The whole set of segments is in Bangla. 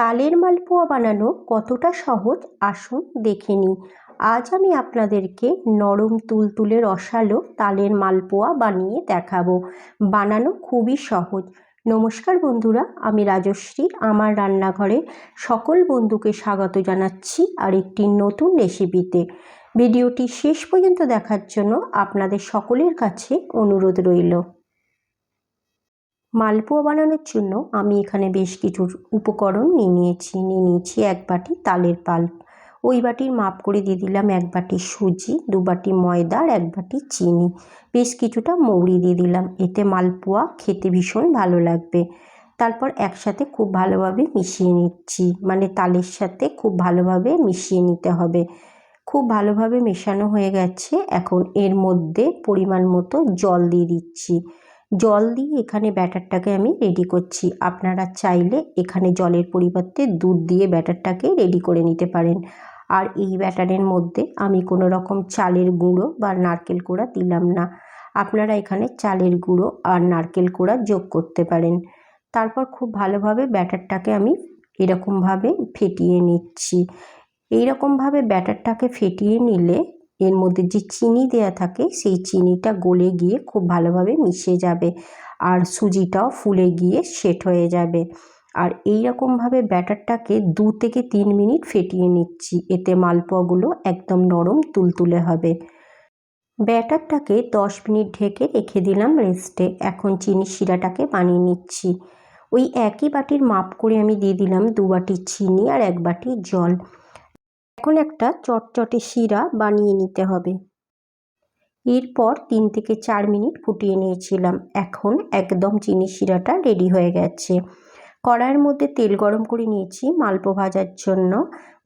তালের মালপোয়া বানানো কতটা সহজ আসুন দেখে নিই। আজ আমি আপনাদেরকে নরম তুলতুলে রসালো তালের মালপোয়া বানিয়ে দেখাবো। বানানো খুবই সহজ। নমস্কার বন্ধুরা, আমি রাজশ্রী। আমার রান্নাঘরে সকল বন্ধুকে স্বাগত জানাচ্ছি আর একটি নতুন রেসিপিতে। ভিডিওটি শেষ পর্যন্ত দেখার জন্য আপনাদের সকলের কাছে অনুরোধ রইল। মালপোয়া বানানোর জন্য আমি এখানে বেশ কিছু উপকরণ নিয়ে নিয়েছি নিয়ে নিয়েছি এক বাটি তালের পাল্প ওই বাটির মাপ করে দিয়ে দিলাম এক বাটি সুজি, দু বাটি ময়দা আর এক বাটি চিনি। বেশ কিছুটা মৌরি দিয়ে দিলাম, এতে মালপোয়া খেতে ভীষণ ভালো লাগবে। তারপর একসাথে খুব ভালোভাবে মিশিয়ে নিচ্ছি মানে তালের সাথে খুব ভালোভাবে মিশিয়ে নিতে হবে। খুব ভালোভাবে মেশানো হয়ে গেছে, এখন এর মধ্যে পরিমাণ মতো জল দিয়ে দিচ্ছি। জল দিয়ে এখানে ব্যাটারটাকে আমি রেডি করছি। আপনারা চাইলে এখানে জলের পরিবর্তে দুধ দিয়ে ব্যাটারটাকে রেডি করে নিতে পারেন। আর এই ব্যাটারের মধ্যে আমি কোনো রকম চালের গুঁড়ো বা নারকেল কোড়া দিলাম না। আপনারা এখানে চালের গুঁড়ো আর নারকেল কোড়া যোগ করতে পারেন। তারপর খুব ভালোভাবে ব্যাটারটাকে আমি এরকমভাবে ফেটিয়ে নিচ্ছি। এইরকমভাবে ব্যাটারটাকে ফেটিয়ে নিলে এর মধ্যে যে চিনি দেয়া থাকে, সেই চিনিটা গলে গিয়ে খুব ভালোভাবে মিশে যাবে আর সুজিটাও ফুলে গিয়ে সেট হয়ে যাবে। আর এই রকমভাবে ব্যাটারটাকে দু থেকে তিন মিনিট ফেটিয়ে নিচ্ছি, এতে মালপোয়াগুলো একদম নরম তুলতুলে হবে। ব্যাটারটাকে দশ মিনিট ঢেকে রেখে দিলাম রেস্টে, এখন চিনি শিরাটাকে বানিয়ে নিচ্ছি। ওই একই বাটির মাপ করে আমি দিয়ে দিলাম দু বাটি চিনি আর এক বাটি জল। এখন একটা চটচটে শিরা বানিয়ে নিতে হবে। এরপর তিন থেকে চার মিনিট ফুটিয়ে নিয়েছিলাম। এখন একদম চিনি শিরাটা রেডি হয়ে গেছে। কড়াইয়ের মধ্যে তেল গরম করে নিয়েছি মালপো ভাজার জন্য।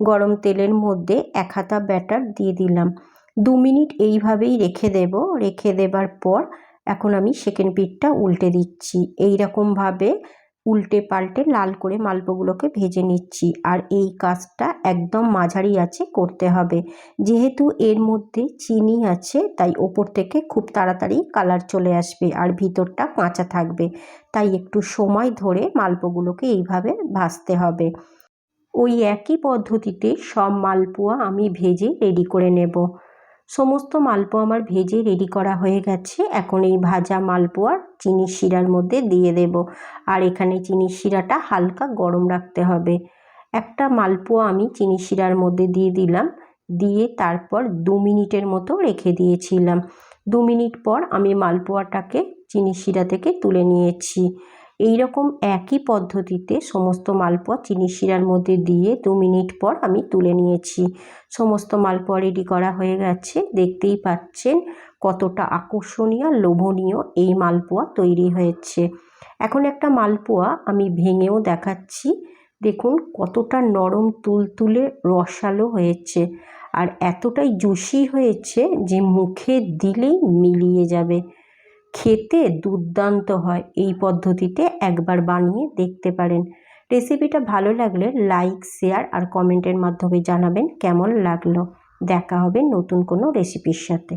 গরম তেলের মধ্যে এক হাতা ব্যাটার দিয়ে দিলাম। দু মিনিট এইভাবেই রেখে দেব। রেখে দেবার পর এখন আমি সেকেন্ড পিঠটা উল্টে দিচ্ছি। এই রকমভাবে উল্টে পাল্টে লাল করে মালপোগুলোকে ভেজে নিচ্ছি। আর এই কাজটা একদম মাঝারি আছে, করতে হবে। যেহেতু এর মধ্যে চিনি আছে, তাই ওপর থেকে খুব তাড়াতাড়ি কালার চলে আসবে আর ভিতরটা কাঁচা থাকবে। তাই একটু সময় ধরে মালপোগুলোকে এইভাবে ভাজতে হবে। ওই একই পদ্ধতিতে সব মালপোয়া আমি ভেজে রেডি করে নেব। সমস্ত মালপোয়া আমার ভেজে রেডি করা হয়ে গেছে। এখন এই ভাজা মালপোয়া চিনির শিরার মধ্যে দিয়ে দেব। আর এখানে চিনির শিরাটা হালকা গরম রাখতে হবে। একটা মালপোয়া আমি চিনির শিরার মধ্যে দিয়ে দিলাম। দিয়ে তারপর দু মিনিটের মতো রেখে দিয়েছিলাম। দু মিনিট পর আমি মালপোয়াটাকে চিনির শিরা থেকে তুলে নিয়েছি। এই রকম একই পদ্ধতিতে সমস্ত মালপোয়া চিনি শিরার মধ্যে দিয়ে দু মিনিট পর আমি তুলে নিয়েছি। সমস্ত মালপোয়া রেডি করা হয়ে গেছে। দেখতেই পাচ্ছেন কতটা আকর্ষণীয়, লোভনীয় এই মালপোয়া তৈরি হয়েছে। এখন একটা মালপোয়া আমি ভেঙেও দেখাচ্ছি। দেখুন কতটা নরম তুলতুলে রসালো হয়েছে আর এতটাই জুসি হয়েছে যে মুখে দিলেই মিলিয়ে যাবে। খেতে দুর্দান্ত হয়। এই পদ্ধতিতে একবার বানিয়ে দেখতে পারেন। রেসিপিটা ভালো লাগলে লাইক, শেয়ার আর কমেন্টের মাধ্যমে জানাবেন কেমন লাগল। দেখা হবে নতুন কোনো রেসিপির সাথে।